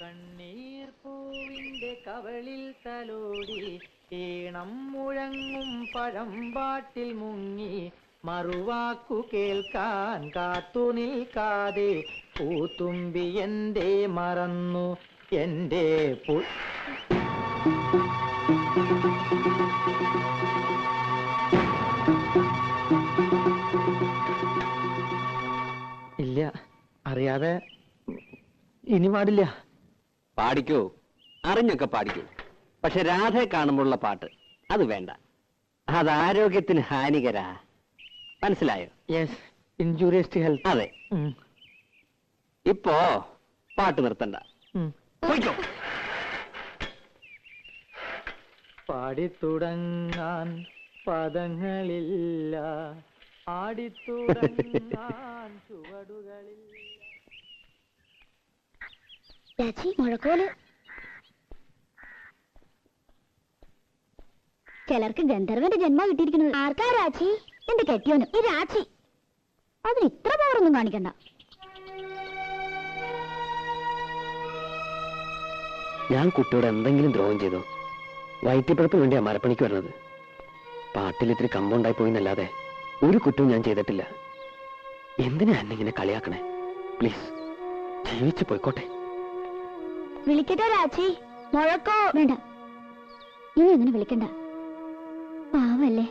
കണ്ണീർ പൂവിന്റെ കവളിൽ തലോടി ഈണം മുഴങ്ങും പഴമ്പാട്ടിൽ മുങ്ങി. മറുവാക്കു കേൾക്കാൻ കാത്തു നിൽക്കാതെ പൂത്തുമ്പി എന്തേ മറന്നു? എന്റെ പു ഇല്ല അറിയാതെ ഇനി പാടില്ല. പാടിക്കൂ. അറിഞ്ഞൊക്കെ പാടിക്കൂ. പക്ഷെ രാധയെ കാണുമ്പോഴുള്ള പാട്ട് അത് വേണ്ട. അത് ആരോഗ്യത്തിന് ഹാനികരാ. മനസ്സിലായോ? യെസ് ഇൻജൂറിയസ് ടു ഹെൽത്ത് അതെ. ഇപ്പോ പാട്ട് നിർത്തണ്ട. പോയിക്കോ. പാടിത്തുടങ്ങാൻ പദങ്ങളില്ല. ആടിത്തുടങ്ങാൻ ചുവടുകളില്ല. രാച്ചി മുഴക്കോൽ. ചിലർക്ക് ഗന്ധർവന്റെ ജന്മം കിട്ടിയിരിക്കുന്നത് ആർക്കാ രാച്ചി എന്റെ കെട്ടിയോനും ഈ രാച്ചി അതിന് ഇത്ര പവറൊന്നും കാണിക്കണ്ട. ഞാൻ കുട്ടിയോട് എന്തെങ്കിലും ദ്രോഹം ചെയ്തോ? വയറ്റിപ്പഴപ്പിന് വേണ്ടിയാ മരപ്പണിക്ക് വരുന്നത്. പാട്ടിൽ ഇത്തിരി കമ്പൗണ്ടായി പോയിന്നല്ലാതെ ഒരു കുറ്റവും ഞാൻ ചെയ്തിട്ടില്ല. എന്തിനാ എന്നെ ഇങ്ങനെ കളിയാക്കണേ? പ്ലീസ് ജീവിച്ചു പോയിക്കോട്ടെ. വിളിക്കട്ടോ രാച്ചി മുഴക്കോ? വേണ്ട. ഇനി അങ്ങനെ വിളിക്കണ്ട. പാവല്ലേ.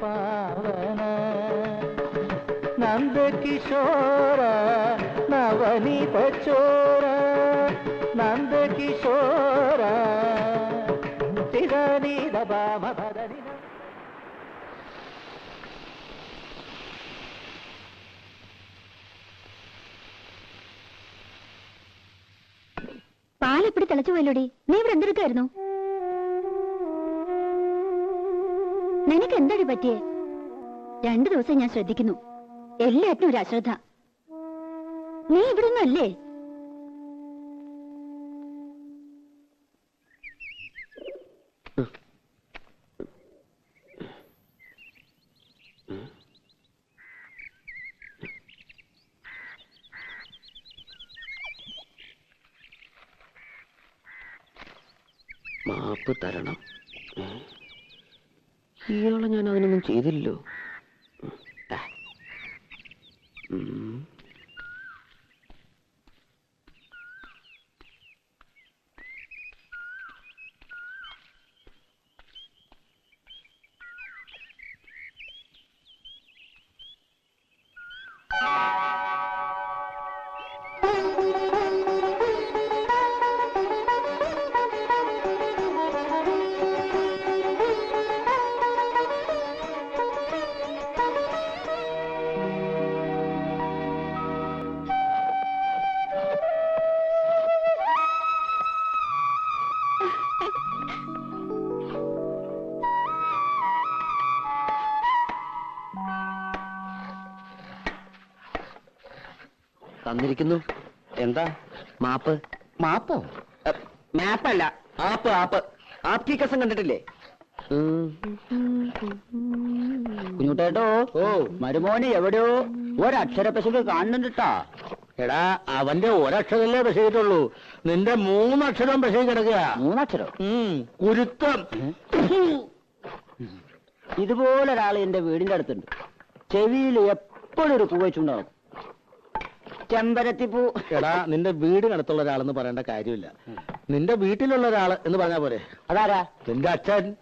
പാവന നന്ദകിശോര നവനീത ചോര നന്ദകിശോര തിരനീത ഭാമ ഭദനിന പാലെപ്പിടി തിളച്ചു പോയല്ലോടി? നീ ഇവിടെ എന്തെടുക്കായിരുന്നു? നിനക്ക് എന്താടി പറ്റിയേ? രണ്ടു ദിവസം ഞാൻ ശ്രദ്ധിക്കുന്നു. എല്ലാറ്റിനും ഒരു അശ്രദ്ധ. നീ ഇവിടെ ഒന്നും അല്ലേ മാപ്പ് തരണം? ഇയാളെ ഞാൻ അതിനൊന്നും ചെയ്തില്ലല്ലോ തന്നിരിക്കുന്നു. എന്താ? മാപ്പ്? മാപ്പോ? മാപ്പല്ല. ആപ്പ് ആപ്പ്. ആപ്കി കസം കണ്ടിട്ടില്ലേ? കുഞ്ഞുട്ടേട്ടോ ഓ. മരുമോന് എവിടെയോ ഒരക്ഷര പശുക്ക് കാണുന്നുണ്ടാ എടാ അവന്റെ ഒരക്ഷരല്ലേ പശുകിട്ടുള്ളൂ. നിന്റെ മൂന്നക്ഷരം പശു കിടക്കുക മൂന്നക്ഷരം കുരുത്തം. ഇതുപോലെ ഒരാൾ എന്റെ വീടിന്റെ അടുത്തുണ്ട്. ചെവിയിൽ എപ്പോഴും ഒരു പൂ എടാ നിന്റെ വീടിനടുത്തുള്ള ഒരാളെന്ന് പറയേണ്ട കാര്യമില്ല. നിന്റെ വീട്ടിലുള്ള ഒരാൾ എന്ന് പറഞ്ഞാ പോരെ. അതാരാ? നിന്റെ അച്ഛൻ.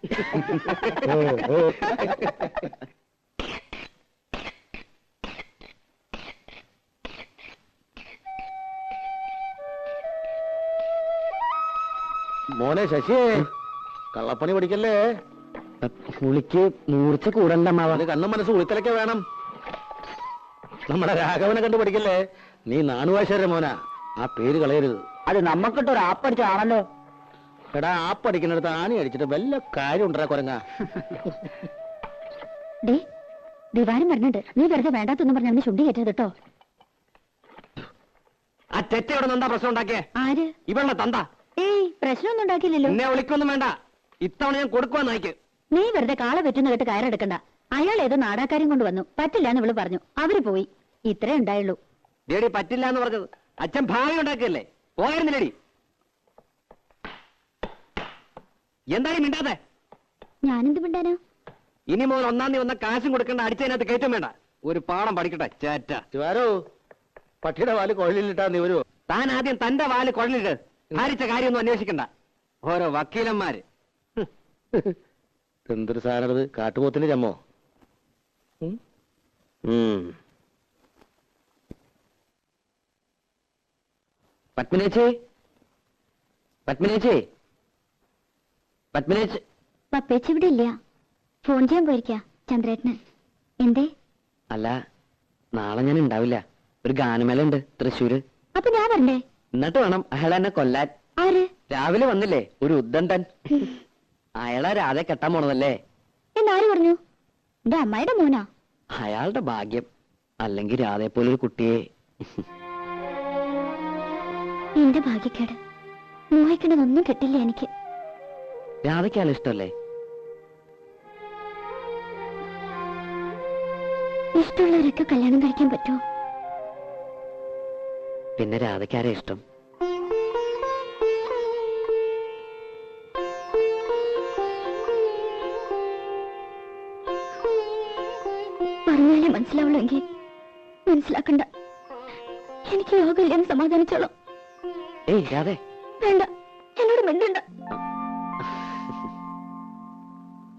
മോനെ ശശിയെ കള്ളപ്പണി പഠിക്കല്ലേ? പുളിക്ക് മൂർച്ച കൂടണ്ട മാവാ. അത് കണ്ണും മനസ്സ് ഉളിത്തലൊക്കെ വേണം. നമ്മുടെ രാഘവനെ കണ്ട് പഠിക്കല്ലേ? നീ നാണുവാശേര മോനാ. ആ പേര് കളയരുത്. അത് നമ്മക്കിട്ടൊരു ആപ്പടിച്ചാണല്ലോ. എടാ ആപ്പ് പഠിക്കുന്നിടത്ത് ആണി അടിച്ചിട്ട് വല്ല കാര്യം ഉണ്ടാ കുരങ്ങ. ഡേ ദിവാരം പറഞ്ഞിട്ട് നീ വെറുതെ വേണ്ടാത്തൊന്നും പറഞ്ഞ അവന് ചുണ്ടി കയറ്റരുത് കേട്ടോ ആ തെറ്റയോടെ എന്താ പ്രശ്നം ഉണ്ടാക്കിയേ? ആര്? ഇവളുടെ തന്ത. ഏയ് പ്രശ്നമൊന്നും ഉണ്ടാക്കിയില്ലല്ലോ. എന്നെ വിളിക്കൊന്നും വേണ്ട. ഇത്തവണ ഞാൻ കൊടുക്കുവാന്ന് നായിക്ക് നീ വെറുതെ കാള പറ്റുന്ന കേട്ട് കയറെടുക്കണ്ട. അയാൾ ഏതോ നാടാക്കാരും കൊണ്ട് വന്നു. പറ്റില്ല എന്ന് ഇവൾ പറഞ്ഞു. അവർ പോയി. ഇത്രേ ഉണ്ടായുള്ളൂ. ലേഡി പറ്റില്ല എന്ന് പറഞ്ഞത്. അച്ഛൻ ഭാവി ഉണ്ടാക്കിയല്ലേ പോയായിരുന്നില്ലേടി എന്തായാലും മിണ്ടാതെ ഞാനെന്ത് മിണ്ടാനോ? ഇനി മോൻ ഒന്നാം തീയതി വന്ന കാശും കൊടുക്കേണ്ട അടിച്ചതിനകത്ത് കയറ്റം വേണ്ട. ഒരു പാഠം പഠിക്കട്ടെ ചേറ്റ ചുവാരോ പട്ടിയുടെ വാൽ കുഴലിലിട്ടാ നീ വരുമോ താൻ ആദ്യം തന്റെ വാൽ കുഴലിട്ട് ഭാരിച്ച കാര്യമൊന്നും അന്വേഷിക്കണ്ട. ഓരോ വക്കീലന്മാര്. എന്തൊരു സാധനത് കാട്ടുപോത്തിന്റെ ചമ്മോ? ഉം. പത്മിനേച്ചി? പത്മിനേച്ചി? പത്മിനേച്ചി പപ്പേച്ചി ഇവിടെ ഇല്ല. ഫോൺ ചെയ്യാൻ പോയിരിക്കാ ചന്ദ്രേട്ടന്. എന്തേ? അല്ല നാളെ ഞാൻ ഉണ്ടാവില്ല. ഒരു ഗാനമേള ഉണ്ട് തൃശ്ശൂര്. അപ്പൊ ഞാൻ വരണ്ടേ? എന്നിട്ട് വേണം അയാൾ എന്നെ കൊല്ലാൻ. ആര്? രാവിലെ വന്നില്ലേ ഒരു ഉദ്ദണ്ടൻ അയാളെ രാധെ കെട്ടാൻ പോണതല്ലേ? എന്നാര് പറഞ്ഞു? എന്റെ അമ്മയുടെ മോനാ. അയാളുടെ ഭാഗ്യം. അല്ലെങ്കിൽ രാധയെ പോലെ ഒരു കുട്ടിയെ. എന്റെ ഭാഗ്യക്കേട്. മോഹിക്കണതൊന്നും കിട്ടില്ല എനിക്ക്. രാധയ്ക്കാണ് ഇഷ്ടമല്ലേ? ഇഷ്ടമുള്ളവരൊക്കെ കല്യാണം കഴിക്കാൻ പറ്റുമോ? പിന്നെ രാധയ്ക്കാരെ ഇഷ്ടം. പറഞ്ഞാലേ മനസ്സിലാവുള്ളെങ്കിൽ മനസ്സിലാക്കണ്ട. എനിക്ക് യോഗമില്ലെന്ന് സമാധാനിച്ചോളാം. രാധേ വേണ്ട. എന്നോട് മിണ്ടണ്ട.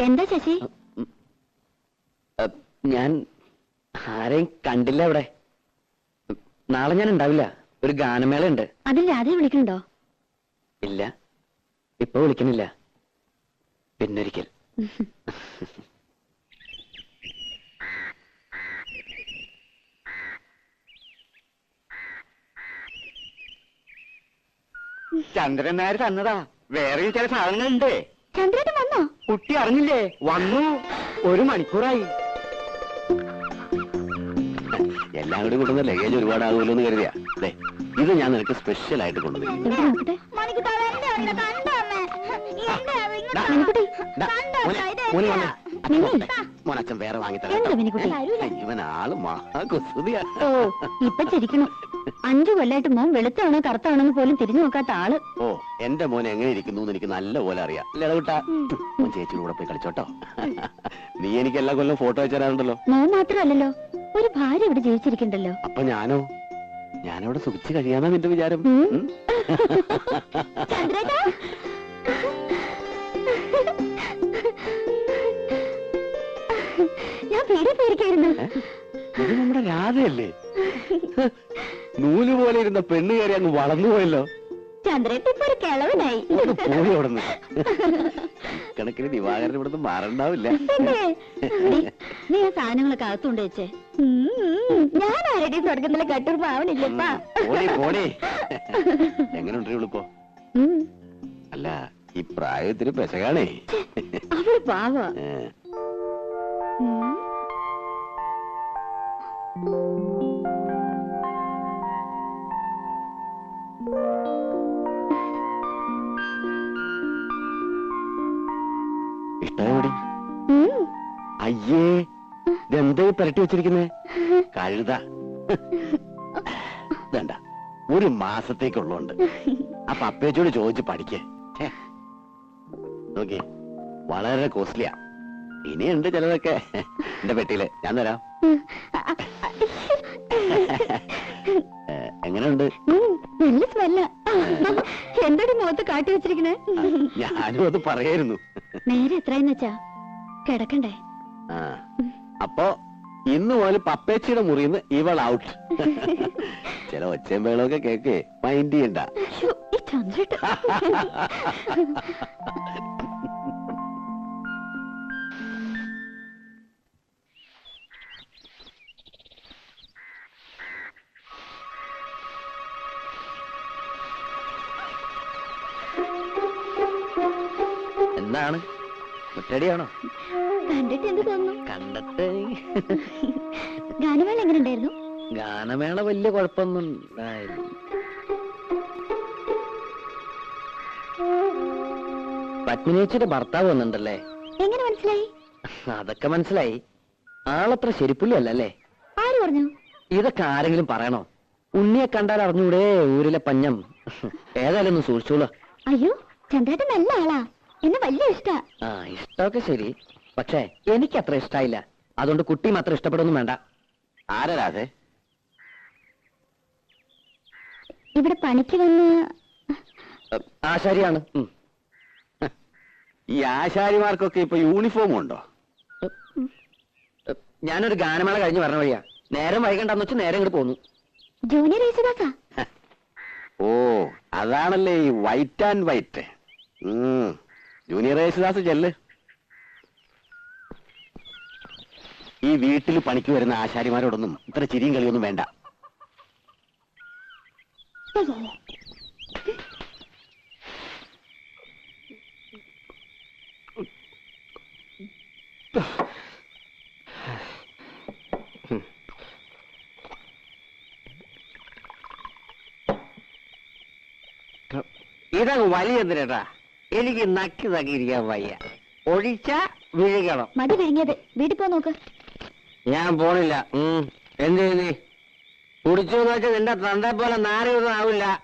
എന്താ ശശി ഞാൻ ആരെയും കണ്ടില്ല അവിടെ നാളെ ഞാൻ ഉണ്ടാവില്ല. ഒരു ഗാനമേള ഉണ്ട് അതിൽ രാധയെ വിളിക്കണ്ടോ ഇല്ല. ഇപ്പൊ വിളിക്കണില്ല പിന്നൊരിക്കൽ. ചന്ദ്രൻ നായർ തന്നതാ. വേറെയും ചില സാധനങ്ങളുണ്ട്. ചന്ദ്രേട്ടൻ വന്നോ? കുട്ടി അറിഞ്ഞില്ലേ? വന്നു. ഒരു മണിക്കൂറായി. എല്ലാം കൂടി കൊണ്ടുവന്ന ലഗേജ് ഒരുപാടാകുമല്ലോ എന്ന് കരുതിയാ. ദേ, ഇത് ഞാൻ നിനക്ക് സ്പെഷ്യൽ ആയിട്ട് കൊണ്ടുവന്നു എവിടെ നോക്കട്ടെ ദാ, മണിക്കുട്ടി ദാ, മോനെ, മോനെ വന്നേ. അച്ഛൻ മോനെ അച്ഛൻ വേറെ വാങ്ങിത്തരാം ഓ ഇപ്പൊ ചിരിക്കണം അഞ്ചു കൊല്ലായിട്ട് മോൻ വെളുത്താണോ കറുത്താണോ പോലും തിരിഞ്ഞു നോക്കാത്ത ആൾ. ഓ എന്റെ മോൻ എങ്ങനെ ഇരിക്കുന്നു എനിക്ക് നല്ല പോലെ അറിയാം. മോൻ ചേച്ചിയുടെ കൂടെ പോയി കളിച്ചോട്ടോ. നീ എനിക്ക് എല്ലാ കൊല്ലം ഫോട്ടോ അയച്ചു തരാറുണ്ടല്ലോ മോൻ മാത്രമല്ലല്ലോ ഒരു ഭാര്യ ഇവിടെ ജീവിച്ചിരിക്കണ്ടല്ലോ. അപ്പൊ ഞാനോ? ഞാനവിടെ സുഖിച്ചു കഴിയാന്നാ നിന്റെ വിചാരം? ചന്ദ്രേട്ടാ. ഞാൻ പേടി പേടിക്കായിരുന്നു ഇത് നമ്മുടെ രാധയല്ലേ? നൂൽ പോലെ ഇരുന്ന പെണ്ണ് കയറി അങ്ങ് വളർന്നു പോയല്ലോ. ചന്ദ്രേട്ട ഒരു കിളവനായി. പോയി അവിടെ കണക്കിന് ദിവാകരൻ ഇവിടുന്ന് മാറണ്ടാവില്ല. നീ- ആ സാധനങ്ങളൊക്കെ അകത്തുകൊണ്ട് വെച്ചേ. ഞാൻ ആരുടെയും സ്വർഗത്തിലെ കട്ടൂർ പാവനില്ലപ്പാ പോണേ പോണേ എങ്ങനെയുണ്ട് ഇവളിപ്പോ ഉം, അല്ല ഈ പ്രായത്തിന് പെശകാണേ. അവൾ പാവ. ഏ, അയ്യേ ഇതെന്താ പരട്ടി വെച്ചിരിക്കുന്നേ? കഴുത. വേണ്ട ഒരു മാസത്തേക്കുള്ളതുണ്ട് അപ്പൊ അപ്പേച്ചോട് ചോദിച്ച് പഠിക്കേ. നോക്കി വളരെ കോസ്റ്റ്ലിയാ. ഇനിയുണ്ട് ചിലതൊക്കെ. എന്റെ പെട്ടിയിൽ ഞാൻ തരാം. എങ്ങനെയുണ്ട്? നല്ല സ്മെല്ല എന്തൊരു മുഖത്ത് കാട്ടി വെച്ചിരിക്കണേ ഞാനും അത് പറയായിരുന്നു. നേരെ എത്രയെന്ന് വെച്ചാ? കിടക്കണ്ടേ? അപ്പോ ഇന്ന് പോലെ പപ്പേച്ചിയുടെ മുറിന്ന് ഇവൾ ഔട്ട് ചില ഒച്ചയും വേളൊക്കെ കേക്കേ മൈൻഡ് ചെയ്യണ്ട. എന്താണ്? മുറ്റടിയാണോ കണ്ടിട്ട് എന്ത് തോന്നുന്നു? കണ്ടിട്ട് ഗാനമേള എങ്ങനെ ഉണ്ടായിരുന്നു ഗാനമേള വലിയ കുഴപ്പമൊന്നും. പത്മിനേച്ചിയുടെ ഭർത്താവ് വന്നിട്ടുണ്ടല്ലേ? എങ്ങനെ മനസ്സിലായി? അതൊക്കെ മനസ്സിലായി. ആളത്ര ശരിപ്പുള്ളി അല്ലല്ലേ ആര് പറഞ്ഞു? ഇതൊക്കെ ആരെങ്കിലും പറയണോ? ഉണ്ണിയെ കണ്ടാൽ അറിഞ്ഞൂടെ ഊരിലെ പഞ്ഞം. ഏതായാലും ഒന്ന് സൂക്ഷിച്ചോളൂ. അയ്യോ ചന്ദ്രേട്ടൻ നല്ല ആളാ. എന്നെ വലിയ ഇഷ്ടാ. ആ ഇഷ്ടമൊക്കെ ശരി. പക്ഷേ എനിക്ക് അത്ര ഇഷ്ടായില്ല. അതുകൊണ്ട് കുട്ടി മാത്രം ഇഷ്ടപ്പെടുന്നു വേണ്ട. ആരാതെ ഇവിടെ പണിക്ക് വന്ന് ആശാരിയാണ്. ശരിയാണ് ഈ ആശാരിമാർക്കൊക്കെ ഇപ്പൊ യൂണിഫോം ഉണ്ടോ? ഞാനൊരു ഗാനമേള കഴിഞ്ഞ് പറഞ്ഞ വഴിയാ. നേരം വൈകണ്ടെന്ന് വെച്ച് നേരം ഇങ്ങോട്ട് പോന്നു. ജൂനിയർ യേശുദാസാ ഓ അതാണല്ലേ ഈ white and white. Junior Yesudas ചെല്ല്. ഈ വീട്ടിൽ പണിക്ക് വരുന്ന ആശാരിമാരോടൊന്നും ഇത്ര ചിരിയും കളിയൊന്നും വേണ്ട. ഇതങ്ങ് വലിയ എന്തിനാ എനിക്ക് നക്കി നക്കിയിരിക്കാൻ വയ്യ. ഒഴിച്ച വിഴുകണം. മതി വിഴുങ്ങിയത്. വീട്ടിൽ പോ നോക്ക്. ഞാൻ പോണില്ല. ഉം. എന്ത് ചെയ്യുന്നേ കുടിച്ചു എന്ന് വെച്ചാൽ നിന്റെ തന്റെ പോലെ നാരൊന്നും ആവില്ല.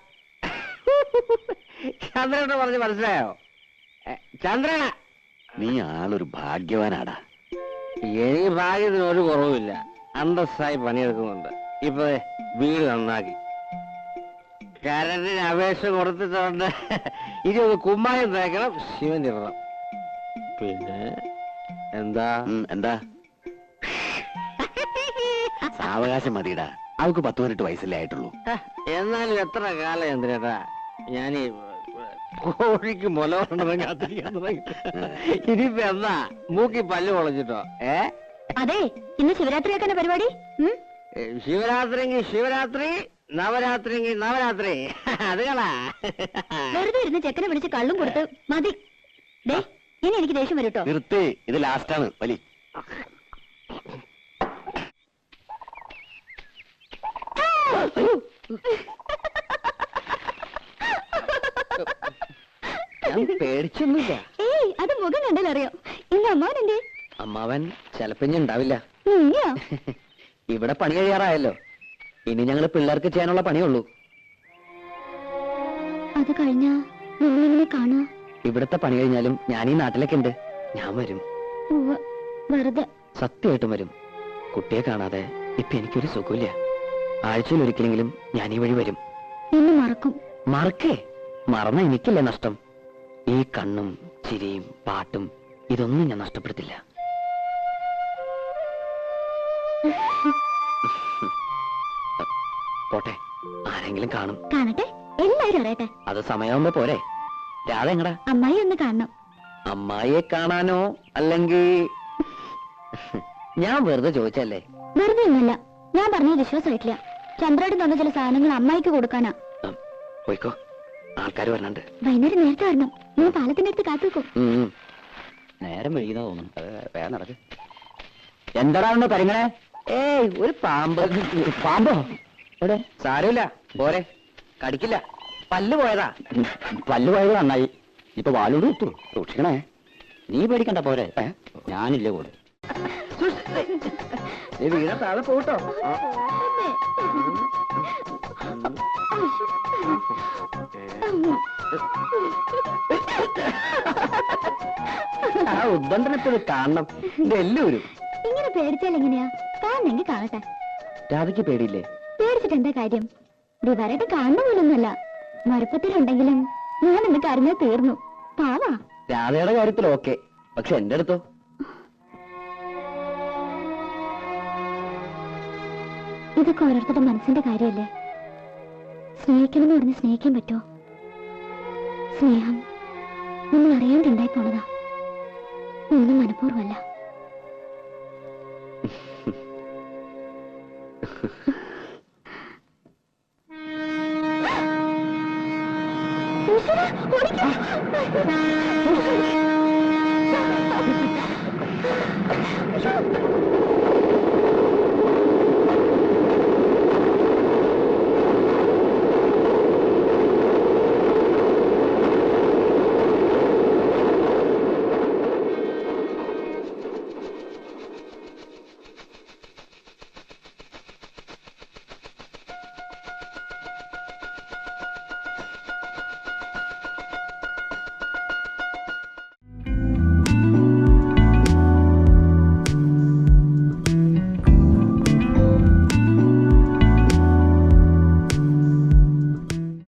ചന്ദ്രനോട് പറഞ്ഞ് മനസ്സിലായോ? എ, ചന്ദ്രന നീ ആളൊരു ഭാഗ്യവാനാടാ. എനിക്ക് ഭാഗ്യത്തിന് ഒരു കുറവുമില്ല. അന്തസ്സായി പണിയെടുക്കുന്നുണ്ട്. ഇപ്പൊ ദേ വീട് നന്നാക്കി. കരണ്ടിന് അപേക്ഷ കൊടുത്തിട്ടുണ്ട്. ഇനി ഒന്ന് കുമ്മായം തേക്കണം ശിവൻ ഇടണം പിന്നെ? എന്താ? എന്താ? സാവകാശം മതിടാ അവക്ക് പത്ത് പതിനെട്ട് വയസ്സല്ലേ ആയിട്ടുള്ളൂ. എന്നാലും എത്ര കാലം എന്തിനാ ഞാൻ കോഴിക്ക് മുല കൊണ്ടതും ഇനിയിപ്പോ എന്താ മൂക്കി പല്ല് കൊളഞ്ഞിട്ടോ ഏ? അതെ ഇന്ന് ശിവരാത്രി ഒക്കെ പരിപാടി ശിവരാത്രി ശിവരാത്രി നവരാത്രിങ്കി നവരാത്രി. അത് കളാ വെറുതെ ഇരുന്ന് ചെക്കനെ വിളിച്ച് കള്ളും കൊടുത്ത് മതി. ദേ ഇനി എനിക്ക് ദേഷ്യം വരും കേട്ടോ നിർത്തേ. ഇത് ലാസ്റ്റാണ്. വലി. ഞാൻ പേടിച്ചൊന്നുമില്ല. ഏയ് അത് മുഖം കണ്ടാൽ അറിയാം ഇന്ന് അമ്മാവൻ എന്തേ? അമ്മാവൻ ചെലപ്പിഞ്ഞുണ്ടാവില്ല ഇനിയോ? ഇവിടെ പണി കഴിയാറായല്ലോ. ഇനി ഞങ്ങൾ പിള്ളേർക്ക് ചെയ്യാനുള്ള പണിയുള്ളൂ. അത് കഴിഞ്ഞ നിങ്ങളെങ്ങനെ കാണാ. ഇവിടത്തെ പണി കഴിഞ്ഞാലും ഞാൻ ഈ നാട്ടിലൊക്കെ ഉണ്ട്. ഞാൻ വരും. ഉവ്വ്, വെറുതെ. സത്യമായിട്ടും വരും. കുട്ടിയെ കാണാതെ ഇപ്പൊ എനിക്കൊരു സുഖമില്ല. ആഴ്ചയിൽ ഒരിക്കലെങ്കിലും ഞാൻ ഈ വഴി വരും. മറക്കും. മറക്കേ? മറന്ന എനിക്കില്ല നഷ്ടം. ഈ കണ്ണും ചിരിയും പാട്ടും ഇതൊന്നും ഞാൻ നഷ്ടപ്പെടുത്തില്ല. പോട്ടെ. ആരെങ്കിലും കാണും. കാണട്ടെ? എല്ലാരും അറിയട്ടെ. അത് സമയമാകുമ്പോ പോരെ. രാധ എങ്ങടാ? അമ്മായി ഒന്ന് കാണണം. അമ്മായിയെ കാണാനോ അല്ലെങ്കിൽ ഞാൻ വെറുതെ ചോദിച്ചല്ലേ വെറുതെ ഒന്നുമില്ല. ഞാൻ പറഞ്ഞത് വിശ്വാസമായിട്ടില്ല. ചന്ദ്രേട്ടൻ തന്ന ചില സാധനങ്ങൾ അമ്മായിക്ക് കൊടുക്കാനാ. പോയിക്കോ. ആൾക്കാർ വരണുണ്ട്. വൈകുന്നേരം നേരത്തെ വരണം. ഞാൻ പാലത്തിന്റെ അടുത്ത് കാത്തു വെക്കും ഉം, ഉം. നേരം വൈകുന്ന തോന്നുന്നു. അത് വേഗം നടക്ക്. എന്താടാ ഒന്ന് പരിങ്ങണേ ഏയ് ഒരു പാമ്പ്. പാമ്പോ? എവിടെ? സാരമില്ല. പോരെ. കടിക്കില്ല. പല്ല് പോയതാ. പല്ല് പോയത് നന്നായി. ഇപ്പൊ വാലോട് കുത്തു സൂക്ഷിക്കണേ. നീ പേടിക്കണ്ട പോരെ. ഞാനില്ല കൂടെ. വീണ താഴെ പോട്ടോ ആ. ഉദ്ബന്ധനത്തിൽ കാണണം. ഇതെല്ലാം ഒരു ഇങ്ങനെ പേടിച്ചാൽ എങ്ങനെയാ? കാണണമെങ്കിൽ കാണട്ടെ. രാധയ്ക്ക് പേടിയില്ലേ? പേടിച്ചിട്ട് എന്താ കാര്യം? ദിവാരായിട്ട് കാണുന്ന പോലൊന്നുമല്ല. മറുപ്പത്തിലുണ്ടെങ്കിലും ഞാൻ എന്ന് കരഞ്ഞാൽ തീർന്നു. പാവാ. രാധയുടെ കാര്യത്തിൽ ഓക്കെ. പക്ഷെ എന്റെ അടുത്തോ? ഇതൊക്കെ ഓരോരുത്തരുടെ മനസ്സിന്റെ കാര്യമല്ലേ? സ്നേഹിക്കണമെന്ന് പറഞ്ഞ് സ്നേഹിക്കാൻ പറ്റുമോ? സ്നേഹം നമ്മൾ അറിയാണ്ടുണ്ടായി പോണതാ ഒന്നും മനഃപൂർവമല്ല.